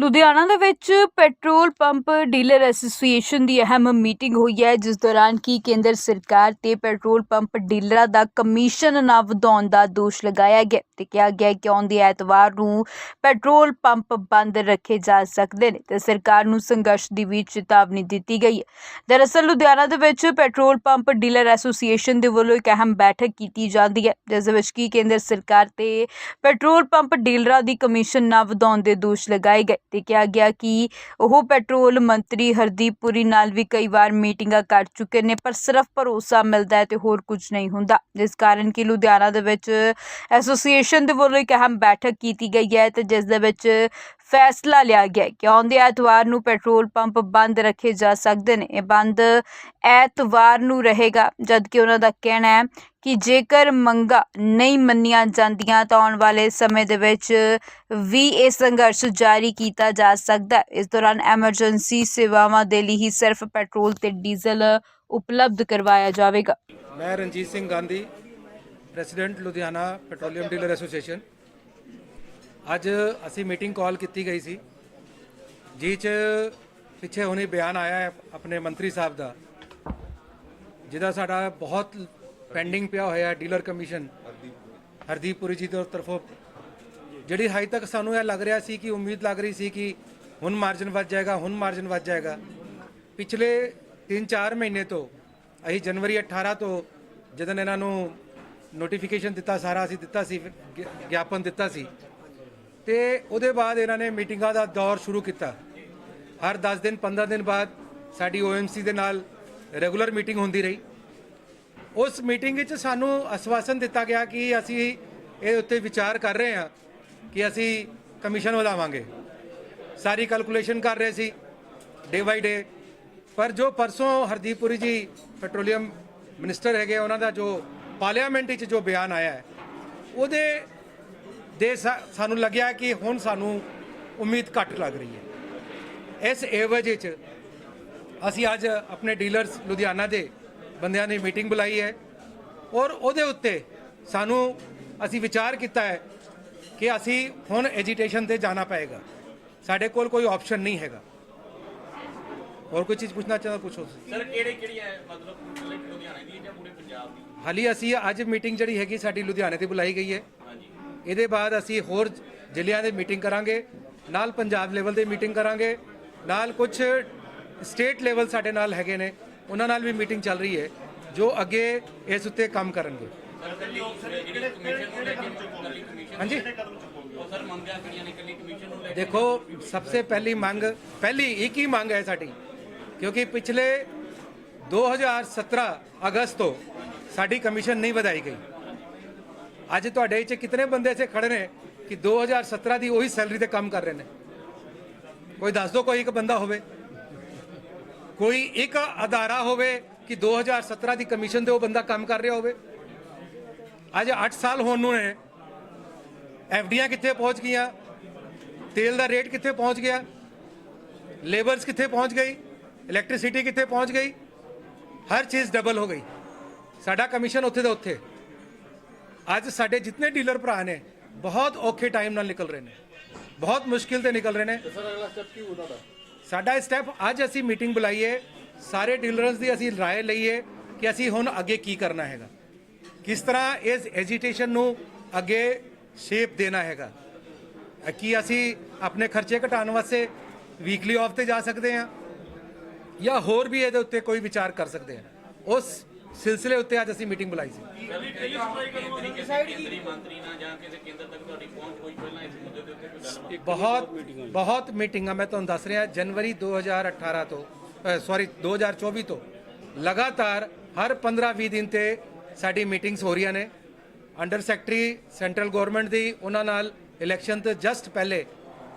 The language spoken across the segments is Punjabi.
ਲੁਧਿਆਣਾ ਦੇ ਵਿੱਚ ਪੈਟਰੋਲ ਪੰਪ ਡੀਲਰ ਐਸੋਸੀਏਸ਼ਨ ਦੀ ਅਹਿਮ ਮੀਟਿੰਗ ਹੋਈ ਹੈ, ਜਿਸ ਦੌਰਾਨ ਕੀ ਕੇਂਦਰ ਸਰਕਾਰ ਤੇ ਪੈਟਰੋਲ ਪੰਪ ਡੀਲਰਾਂ ਦਾ ਕਮਿਸ਼ਨ ਨਾ ਵਧਾਉਣ ਦਾ ਦੋਸ਼ ਲਗਾਇਆ ਗਿਆ ਤੇ ਕਿਹਾ ਗਿਆ ਕਿ ਆਉਂਦੇ ਐਤਵਾਰ ਨੂੰ ਪੈਟਰੋਲ ਪੰਪ ਬੰਦ ਰੱਖੇ ਜਾ ਸਕਦੇ ਨੇ ਤੇ ਸਰਕਾਰ ਨੂੰ ਸੰਘਰਸ਼ ਦੀ ਵੀ ਚੇਤਾਵਨੀ ਦਿੱਤੀ ਗਈ ਹੈ। ਦਰਅਸਲ, ਲੁਧਿਆਣਾ ਦੇ ਵਿੱਚ ਪੈਟਰੋਲ ਪੰਪ ਡੀਲਰ ਐਸੋਸੀਏਸ਼ਨ ਦੇ ਵੱਲੋਂ ਇੱਕ ਅਹਿਮ ਬੈਠਕ ਕੀਤੀ ਜਾਂਦੀ ਹੈ, ਜਿਸ ਵਿੱਚ ਕੀ ਕੇਂਦਰ ਸਰਕਾਰ ਤੇ ਪੈਟਰੋਲ ਪੰਪ ਡੀਲਰਾਂ ਦੀ ਕਮਿਸ਼ਨ ਨਾ ਵਧਾਉਣ ਦੇ ਦੋਸ਼ ਲਗਾਏ ਗਏ। ਤੇ ਕਿਹਾ ਗਿਆ ਕਿ ਉਹ ਪੈਟਰੋਲ ਮੰਤਰੀ ਹਰਦੀਪ ਪੁਰੀ ਨਾਲ ਵੀ ਕਈ ਵਾਰ ਮੀਟਿੰਗਾਂ ਕਰ ਚੁੱਕੇ ਨੇ, ਪਰ ਸਿਰਫ ਭਰੋਸਾ ਮਿਲਦਾ ਹੈ ਤੇ ਹੋਰ ਕੁਝ ਨਹੀਂ ਹੁੰਦਾ। ਜਿਸ ਕਾਰਨ ਕਿ ਲੁਧਿਆਣਾ ਦੇ ਵਿੱਚ ਐਸੋਸੀਏਸ਼ਨ ਦੇ ਵੱਲੋਂ ਇੱਕ ਅਹਿਮ ਬੈਠਕ ਕੀਤੀ ਗਈ ਹੈ ਤੇ ਜਿਸ ਦੇ ਵਿੱਚ ਫੈਸਲਾ ਲਿਆ ਗਿਆ ਕਿ ਆਉਂਦੇ ਐਤਵਾਰ ਨੂੰ ਪੈਟਰੋਲ ਪੰਪ ਬੰਦ ਰੱਖੇ ਜਾ ਸਕਦੇ ਨੇ। ਇਹ ਬੰਦ ਐਤਵਾਰ ਨੂੰ ਰਹੇਗਾ ਜਦ ਉਹਨਾਂ ਦਾ ਕਹਿਣਾ ਹੈ ਕਿ ਜੇਕਰ ਮੰਗਾਂ ਨਹੀਂ ਮੰਨੀਆਂ ਜਾਂਦੀਆਂ, ਤਾਂ ਆਉਣ ਵਾਲੇ ਸਮੇਂ ਦੇ ਵਿੱਚ ਵੀ ਇਹ ਸੰਘਰਸ਼ ਜਾਰੀ ਕੀਤਾ ਜਾ ਸਕਦਾ ਇਸ ਦੌਰਾਨ ਐਮਰਜੈਂਸੀ ਸੇਵਾਵਾਂ ਦੇ ਲਈ ਹੀ ਸਿਰਫ ਪੈਟਰੋਲ ਤੇ ਡੀਜ਼ਲ ਉਪਲਬਧ ਕਰਵਾਇਆ ਜਾਵੇਗਾ। ਮੈਂ Ranjit Singh Gandhi, president Ludhiana petroleum dealer association. ਅੱਜ ਅਸੀਂ ਮੀਟਿੰਗ ਕਾਲ ਕੀਤੀ ਗਈ ਸੀ, ਜਿਹ 'ਚ ਪਿੱਛੇ ਹੁਣੇ ਬਿਆਨ ਆਇਆ ਹੈ ਆਪਣੇ ਮੰਤਰੀ ਸਾਹਿਬ ਦਾ, ਜਿਹਦਾ ਸਾਡਾ ਬਹੁਤ ਪੈਂਡਿੰਗ ਪਿਆ ਹੋਇਆ ਹੈ ਡੀਲਰ ਕਮਿਸ਼ਨ ਹਰਦੀਪ ਪੁਰੀ ਜੀ ਦੀ ਤਰਫੋਂ। ਜਿਹੜੀ ਹਾਈ ਤੱਕ ਸਾਨੂੰ ਇਹ ਲੱਗ ਰਿਹਾ ਸੀ ਕਿ, ਉਮੀਦ ਲੱਗ ਰਹੀ ਸੀ ਕਿ ਹੁਣ ਮਾਰਜਨ ਵੱਧ ਜਾਏਗਾ, ਹੁਣ ਮਾਰਜਨ ਵੱਧ ਜਾਏਗਾ। ਪਿਛਲੇ 3-4 ਮਹੀਨੇ ਤੋਂ, ਅਸੀਂ ਜਨਵਰੀ 18 ਤੋਂ ਜਦੋਂ ਇਹਨਾਂ ਨੂੰ ਨੋਟੀਫਿਕੇਸ਼ਨ ਦਿੱਤਾ, ਸਾਰਾ ਅਸੀਂ ਦਿੱਤਾ ਸੀ ਗਿਆਪਨ ਦਿੱਤਾ ਸੀ ਤੇ ਉਹਦੇ ਬਾਅਦ ਇਹਨਾਂ ਨੇ ਮੀਟਿੰਗਾਂ ਦਾ ਦੌਰ ਸ਼ੁਰੂ ਕੀਤਾ। ਹਰ 10 ਦਿਨ 15 ਦਿਨ ਬਾਅਦ ਸਾਡੀ OMC ਦੇ ਨਾਲ ਰੈਗੂਲਰ ਮੀਟਿੰਗ ਹੁੰਦੀ ਰਹੀ। ਉਸ ਮੀਟਿੰਗ ਵਿੱਚ ਸਾਨੂੰ ਆਸ਼ਵਾਸਨ ਦਿੱਤਾ ਗਿਆ ਕਿ ਅਸੀਂ ਇਹ ਉੱਤੇ ਵਿਚਾਰ ਕਰ ਰਹੇ ਹਾਂ ਕਿ ਅਸੀਂ ਕਮਿਸ਼ਨ ਵਧਾਵਾਂਗੇ। ਸਾਰੀ ਕੈਲਕੂਲੇਸ਼ਨ ਕਰ ਰਹੇ ਸੀ ਡੇ ਬਾਈ ਡੇ ਪਰ ਜੋ ਪਰਸੋਂ ਹਰਦੀਪ ਪੁਰੀ ਜੀ ਪੈਟਰੋਲੀਅਮ ਮਿਨਿਸਟਰ ਹੈਗੇ ਉਹਨਾਂ ਦਾ ਜੋ ਪਾਰਲੀਮੈਂਟ ਵਿੱਚ ਜੋ ਬਿਆਨ ਆਇਆ ਹੈ, ਉਹਦੇ ਦੇ ਸਾਨੂੰ ਲੱਗਿਆ ਕਿ ਹੁਣ ਸਾਨੂੰ ਉਮੀਦ ਘੱਟ ਲੱਗ ਰਹੀ ਹੈ। ਇਸ ਏਵਜ ਵਿੱਚ ਅਸੀਂ ਅੱਜ ਆਪਣੇ ਡੀਲਰਸ ਲੁਧਿਆਣਾ ਦੇ ਬੰਦਿਆਂ ਦੀ ਮੀਟਿੰਗ ਬੁਲਾਈ ਹੈ ਔਰ ਉਹਦੇ ਉੱਤੇ ਸਾਨੂੰ ਅਸੀਂ ਵਿਚਾਰ ਕੀਤਾ ਹੈ ਕਿ ਅਸੀਂ ਹੁਣ ਐਜੀਟੇਸ਼ਨ ਤੇ ਜਾਣਾ ਪਏਗਾ। ਸਾਡੇ ਕੋਲ ਕੋਈ ਆਪਸ਼ਨ ਨਹੀਂ ਹੈਗਾ। ਹੋਰ ਕੋਈ ਚੀਜ਼ ਪੁੱਛਣਾ ਚਾਹੁੰਦਾ ਪੁੱਛੋ ਸਰ ਕਿਹੜੇ ਕਿਹੜੀ ਹੈ ਮਤਲਬ ਲੁਧਿਆਣੇ ਦੀ ਜਾਂ ਪੂਰੇ ਪੰਜਾਬ ਦੀ? ਹਾਲੀ ਅਸੀਂ ਅੱਜ ਮੀਟਿੰਗ ਜਿਹੜੀ ਹੈਗੀ ਸਾਡੀ ਲੁਧਿਆਣੇ ਤੇ ਬੁਲਾਈ ਗਈ ਹੈ। ਇਹਦੇ ਬਾਅਦ ਅਸੀਂ ਹੋਰ ਜ਼ਿਲ੍ਹਿਆਂ ਦੇ ਮੀਟਿੰਗ ਕਰਾਂਗੇ ਨਾਲ ਪੰਜਾਬ ਲੈਵਲ ਤੇ ਮੀਟਿੰਗ ਕਰਾਂਗੇ ਨਾਲ ਕੁਝ ਸਟੇਟ ਲੈਵਲ ਸਾਡੇ ਨਾਲ ਹੈਗੇ ਨੇ ਉਹਨਾਂ ਨਾਲ ਵੀ ਮੀਟਿੰਗ ਚੱਲ ਰਹੀ ਹੈ ਜੋ ਅੱਗੇ ਇਸ ਉੱਤੇ ਕੰਮ ਕਰਨਗੇ। ਹਾਂਜੀ। ਦੇਖੋ ਸਭ ਤੋਂ ਪਹਿਲੀ ਮੰਗ ਪਹਿਲੀ ਇੱਕ ਹੀ ਮੰਗ ਹੈ ਸਾਡੀ ਕਿਉਂਕਿ ਪਿਛਲੇ 2017 ਅਗਸਤ ਤੋਂ ਸਾਡੀ ਕਮਿਸ਼ਨ ਨਹੀਂ ਵਧਾਈ ਗਈ। ਅੱਜ ਤੁਹਾਡੇ ਵਿੱਚ ਕਿਤਨੇ ਬੰਦੇ ਇੱਥੇ ਖੜੇ ਨੇ ਕਿ 2017 ਦੀ ਉਹੀ ਸੈਲਰੀ ਤੇ ਕੰਮ ਕਰ ਰਹੇ ਨੇ? ਕੋਈ ਦੱਸ ਦਿਓ ਕੋਈ ਇੱਕ ਬੰਦਾ ਹੋਵੇ। ਕੋਈ ਇੱਕ ਅਦਾਰਾ ਹੋਵੇ ਕਿ 2017 ਦੀ ਕਮਿਸ਼ਨ ਤੇ ਉਹ ਬੰਦਾ ਕੰਮ ਕਰ ਰਿਹਾ ਹੋਵੇ। ਅੱਜ 8 ਸਾਲ ਹੋਣ ਨੂੰ ਨੇ। ਐਫਡੀਆਂ ਕਿੱਥੇ ਪਹੁੰਚ ਗਈਆਂ? ਤੇਲ ਦਾ ਰੇਟ ਕਿੱਥੇ ਪਹੁੰਚ ਗਿਆ? ਲੇਬਰਸ ਕਿੱਥੇ ਪਹੁੰਚ ਗਈ? ਇਲੈਕਟ੍ਰਿਸਿਟੀ ਕਿੱਥੇ ਪਹੁੰਚ ਗਈ? ਹਰ ਚੀਜ਼ ਡਬਲ ਹੋ ਗਈ। ਸਾਡਾ ਕਮਿਸ਼ਨ ਉੱਥੇ ਦਾ ਉੱਥੇ। ਅੱਜ ਸਾਡੇ ਜਿੰਨੇ ਡੀਲਰ ਭਰਾ ਨੇ ਬਹੁਤ ਔਖੇ ਟਾਈਮ ਨਾਲ ਨਿਕਲ ਰਹੇ ਨੇ। ਬਹੁਤ ਮੁਸ਼ਕਿਲ ਤੇ ਨਿਕਲ ਰਹੇ ਨੇ। ਸਰ ਅਗਲਾ ਸਟੈਪ ਕੀ ਉਹਨਾਂ ਦਾ ਸਾਡਾ ਸਟੈਪ ਅੱਜ ਅਸੀਂ ਮੀਟਿੰਗ ਬੁਲਾਈਏ ਸਾਰੇ ਡੀਲਰਸ ਦੀ ਅਸੀਂ ਰਾਏ ਲਈਏ ਕਿ ਅਸੀਂ ਹੁਣ ਅੱਗੇ ਕੀ ਕਰਨਾ ਹੈਗਾ। ਕਿਸ ਤਰ੍ਹਾਂ ਇਸ ਐਜੀਟੇਸ਼ਨ ਨੂੰ ਅੱਗੇ ਸ਼ੇਪ ਦੇਣਾ ਹੈਗਾ। ਕੀ ਅਸੀਂ ਆਪਣੇ ਖਰਚੇ ਘਟਾਉਣ ਵਾਸਤੇ ਵੀਕਲੀ ਆਫ ਤੇ ਜਾ ਸਕਦੇ ਹਾਂ ਜਾਂ ਹੋਰ ਵੀ ਇਹਦੇ ਉੱਤੇ ਕੋਈ ਵਿਚਾਰ ਕਰ ਸਕਦੇ ਹਾਂ। ਉਸ ਸਿਲਸਿਲੇ ਉੱਤੇ ਅੱਜ ਅਸੀਂ ਮੀਟਿੰਗ ਬੁਲਾਈ ਸੀ। ਕੇਂਦਰੀ ਕਿਸੇ ਕੇਂਦਰੀ ਮੰਤਰੀ ਨਾਲ ਜਾਂ ਕਿਸੇ ਕੇਂਦਰ ਤੱਕ ਤੁਹਾਡੀ ਪਹੁੰਚ ਹੋਈ ਪਹਿਲਾਂ ਇਸ ਮੁੱਦੇ ਦੇ ਉੱਤੇ ਕੋਈ ਗੱਲਬਾਤ? ਬਹੁਤ ਬਹੁਤ ਮੀਟਿੰਗਾਂ ਮੈਂ ਤੁਹਾਨੂੰ ਦੱਸ ਰਿਹਾ ਜਨਵਰੀ 2018 ਤੋਂ ਸੌਰੀ 2024 ਤੋਂ ਲਗਾਤਾਰ ਹਰ 15-20 ਦਿਨ ਤੇ ਸਾਡੀ ਮੀਟਿੰਗਸ ਹੋ ਰਹੀਆਂ ਨੇ। ਅੰਡਰ ਸੈਕਟਰੀ ਸੈਂਟਰਲ ਗਵਰਨਮੈਂਟ ਦੀ ਉਹਨਾਂ ਨਾਲ ਇਲੈਕਸ਼ਨ ਤੋਂ ਜਸਟ ਪਹਿਲੇ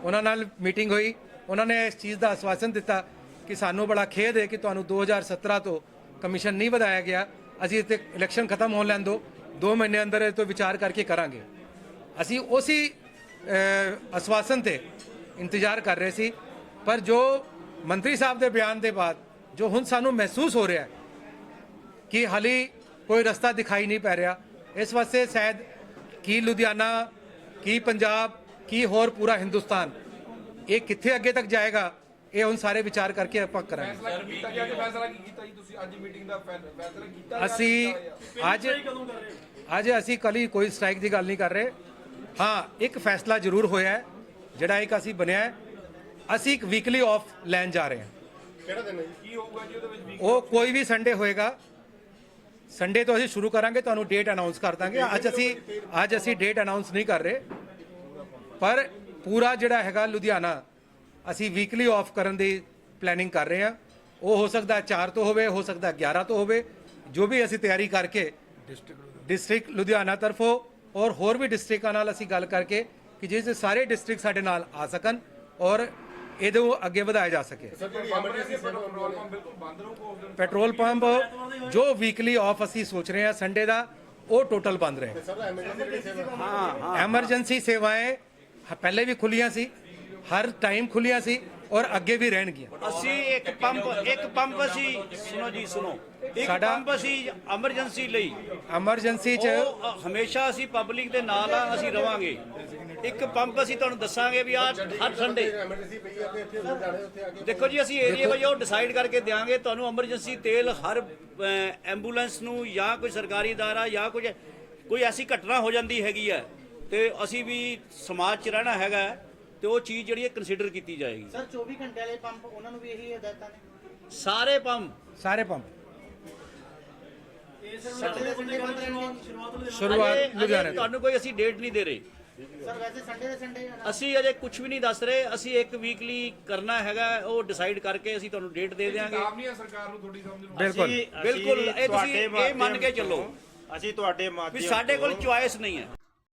ਉਹਨਾਂ ਨਾਲ ਮੀਟਿੰਗ ਹੋਈ। ਉਹਨਾਂ ਨੇ ਇਸ ਚੀਜ਼ ਦਾ ਆਸ਼ਵਾਸਨ ਦਿੱਤਾ ਕਿ ਸਾਨੂੰ ਬੜਾ ਖੇਦ ਹੈ ਕਿ ਤੁਹਾਨੂੰ 2017 ਤੋਂ ਕਮਿਸ਼ਨ ਨਹੀਂ ਵਧਾਇਆ ਗਿਆ। ਅਸੀਂ ਇੱਥੇ ਇਲੈਕਸ਼ਨ ਖਤਮ ਹੋਣ ਲੈਣ ਦਿਓ 2 ਮਹੀਨੇ ਅੰਦਰ ਇਹ ਤੋਂ ਵਿਚਾਰ ਕਰਕੇ ਕਰਾਂਗੇ। ਅਸੀਂ ਉਸੇ ਅਹ, ਆਸ਼ਵਾਸਨ ਤੇ ਇੰਤਜ਼ਾਰ ਕਰ ਰਹੇ ਸੀ ਪਰ ਜੋ ਮੰਤਰੀ ਸਾਹਿਬ ਦੇ ਬਿਆਨ ਦੇ ਬਾਅਦ ਜੋ ਹੁਣ ਸਾਨੂੰ ਮਹਿਸੂਸ ਹੋ ਰਿਹਾ ਕਿ ਹਾਲੀ ਕੋਈ ਰਸਤਾ ਦਿਖਾਈ ਨਹੀਂ ਪੈ ਰਿਹਾ ਇਸ ਵਾਸਤੇ ਸ਼ਾਇਦ ਕੀ ਲੁਧਿਆਣਾ ਕੀ ਪੰਜਾਬ ਕੀ ਹੋਰ ਪੂਰਾ ਹਿੰਦੁਸਤਾਨ ਇਹ ਕਿੱਥੇ ਅੱਗੇ ਤੱਕ ਜਾਏਗਾ ਇਹ ਹੁਣ ਸਾਰੇ ਵਿਚਾਰ ਕਰਕੇ ਆਪਾਂ ਕਰਾਂਗੇ। ਫੈਸਲਾ ਕੀਤਾ ਗਿਆ ਜੀ ਫੈਸਲਾ ਕੀ ਕੀਤਾ ਜੀ? ਤੁਸੀਂ ਅੱਜ ਮੀਟਿੰਗ ਦਾ ਫੈ- ਫੈਸਲਾ ਕੀਤਾ ਜਾਂ ਅਸੀਂ ਕੀਤਾ ਅੱਜ ਅੱਜ ਅਸੀਂ ਕੱਲੀ ਕੋਈ ਸਟ੍ਰਾਈਕ ਦੀ ਗੱਲ ਨਹੀਂ ਕਰ ਰਹੇ। ਹਾਂ ਇੱਕ ਫੈਸਲਾ ਜ਼ਰੂਰ ਹੋਇਆ ਹੈ ਜਿਹੜਾ ਇੱਕ ਅਸੀਂ ਬਣਿਆ ਹੈ। ਅਸੀਂ ਇੱਕ ਵੀਕਲੀ ਆਫ ਲੈਣ ਜਾ ਰਹੇ ਹਾਂ। ਕੀ ਹੋਊਗਾ ਜੀ ਉਹਦੇ ਵਿੱਚ ਵੀ ਉਹ ਕੋਈ ਵੀ ਸੰਡੇ ਹੋਏਗਾ। ਸੰਡੇ ਤੋਂ ਅਸੀਂ ਸ਼ੁਰੂ ਕਰਾਂਗੇ ਤੁਹਾਨੂੰ ਡੇਟ ਅਨਾਉਂਸ ਕਰ ਦਾਂਗੇ। ਅੱਜ ਅਸੀਂ ਅੱਜ ਅਸੀਂ ਡੇਟ ਅਨਾਉਂਸ ਨਹੀਂ ਕਰ ਰਹੇ। ਪਰ ਪੂਰਾ ਜਿਹੜਾ ਹੈਗਾ ਲੁਧਿਆਣਾ ਅਸੀਂ ਵੀਕਲੀ ਆਫ ਕਰਨ ਦੀ ਪਲੈਨਿੰਗ ਕਰ ਰਹੇ ਹਾਂ। ਉਹ ਹੋ ਸਕਦਾ 4 ਤੋਂ ਹੋਵੇ ਹੋ ਸਕਦਾ 11 ਤੋਂ ਹੋਵੇ। ਜੋ ਵੀ ਅਸੀਂ ਤਿਆਰੀ ਕਰਕੇ ਡਿਸਟ੍ਰਿਕਟ ਲੁਧਿਆਣਾ। ਤਰਫੋਂ ਔਰ ਹੋਰ ਵੀ ਡਿਸਟ੍ਰਿਕਟਾਂ ਨਾਲ ਅਸੀਂ ਗੱਲ ਕਰਕੇ ਕਿ ਜਿਸ ਦੇ ਸਾਰੇ ਡਿਸਟ੍ਰਿਕਟ ਸਾਡੇ ਨਾਲ ਆ ਸਕਣ ਔਰ ਇਹਦੇ ਨੂੰ ਅੱਗੇ ਵਧਾਇਆ ਜਾ ਸਕੇ। ਪੈਟਰੋਲ ਪੰਪ ਜੋ ਵੀਕਲੀ ਆਫ ਅਸੀਂ ਸੋਚ ਰਹੇ ਹਾਂ ਸੰਡੇ ਦਾ ਉਹ ਟੋਟਲ ਬੰਦ ਰਹੇ। ਐਮਰਜੈਂਸੀ ਸੇਵਾएं ਪਹਿਲੇ ਵੀ ਖੁੱਲੀਆਂ ਸੀ। ਹਰ ਟਾਈਮ ਖੁੱਲੀਆਂ ਸੀ ਔਰ ਅੱਗੇ ਵੀ ਰਹਿਣਗੀਆਂ ਅਸੀਂ ਇੱਕ ਪੰਪ ਇੱਕ ਪੰਪ ਅਸੀਂ ਸੁਣੋ ਜੀ ਸੁਣੋ। ਇੱਕ ਸਾਡਾ- ਪੰਪ ਅਸੀਂ ਐਮਰਜੈਂਸੀ ਲਈ। ਐਮਰਜੈਂਸੀ 'ਚ ਉਹ ਅ, ਹਮੇਸ਼ਾ ਅਸੀਂ ਪਬਲਿਕ ਦੇ ਨਾਲ ਆ ਅਸੀਂ ਰਵਾਂਗੇ। ਇੱਕ ਪੰਪ ਅਸੀਂ ਤੁਹਾਨੂੰ ਦੱਸਾਂਗੇ ਵੀ ਆ ਹਰ ਸੰਡੇ ਦੇਖੋ ਜੀ ਅਸੀਂ ਏਰੀਆ ਵਜੋਂ ਉਹ ਡਿਸਾਈਡ ਕਰਕੇ ਦਿਆਂਗੇ ਤੁਹਾਨੂੰ ਐਮਰਜੈਂਸੀ ਤੇਲ ਹਰ ਅ, ਐਂਬੂਲੈਂਸ ਨੂੰ ਜਾਂ ਕੋਈ ਸਰਕਾਰੀ ਅਦਾਰਾ ਜਾਂ ਕੁਝ ਕੋਈ ਐਸੀ ਘਟਨਾ ਹੋ ਜਾਂਦੀ ਹੈਗੀ ਹੈ ਤੇ ਅਸੀਂ ਵੀ ਸਮਾਜ 'ਚ ਰਹਿਣਾ ਹੈਗਾ ਹੈ, ਤੇ ਉਹ ਚੀਜ਼ ਜਿਹੜੀ ਹੈ ਕੰਸੀਡਰ ਕੀਤੀ ਜਾਏਗੀ। ਸਰ 24 ਘੰਟੇ ਵਾਲੇ ਪੰਪ ਉਹਨਾਂ ਨੂੰ ਵੀ ਇਹੀ ਹਦਾਇਤਾਂ ਨੇ? ਸਾਰੇ ਪੰਪ? ਸਾਰੇ ਪੰਪ। ਸ਼ੁਰੂਆਤ ਲੁਧਿਆਣੇ ਤੁਹਾਨੂੰ ਕੋਈ ਅਸੀਂ ਡੇਟ ਨਹੀਂ ਦੇ ਰਹੇ। ਸਰ ਵੈਸੇ ਸੰਡੇ ਦੇ ਸੰਡੇ ਅਸੀਂ ਅਜੇ ਕੁਝ ਵੀ ਨਹੀਂ ਦੱਸ ਰਹੇ। ਅਸੀਂ ਇੱਕ ਵੀਕਲੀ ਕਰਨਾ ਹੈਗਾ ਉਹ ਡਿਸਾਈਡ ਕਰਕੇ ਅਸੀਂ ਤੁਹਾਨੂੰ ਡੇਟ ਦੇ ਦਿਆਂਗੇ। ਚੇਤਾਵਨੀ ਨਹੀਂ ਹੈ ਸਰਕਾਰ ਨੂੰ ਤੁਹਾਡੀ ਸਮਝ ਨੂੰ ਬਿਲਕੁਲ। ਬਿਲਕੁਲ, ਇਹ ਤੁਸੀਂ ਇਹ ਮੰਨ ਕੇ ਚੱਲੋ। ਅਸੀਂ ਤੁਹਾਡੇ ਵੀ ਮਾਧਿਅਮ ਸਾਡੇ ਕੋਲ ਚੁਆਇਸ ਨਹੀਂ ਹੈ।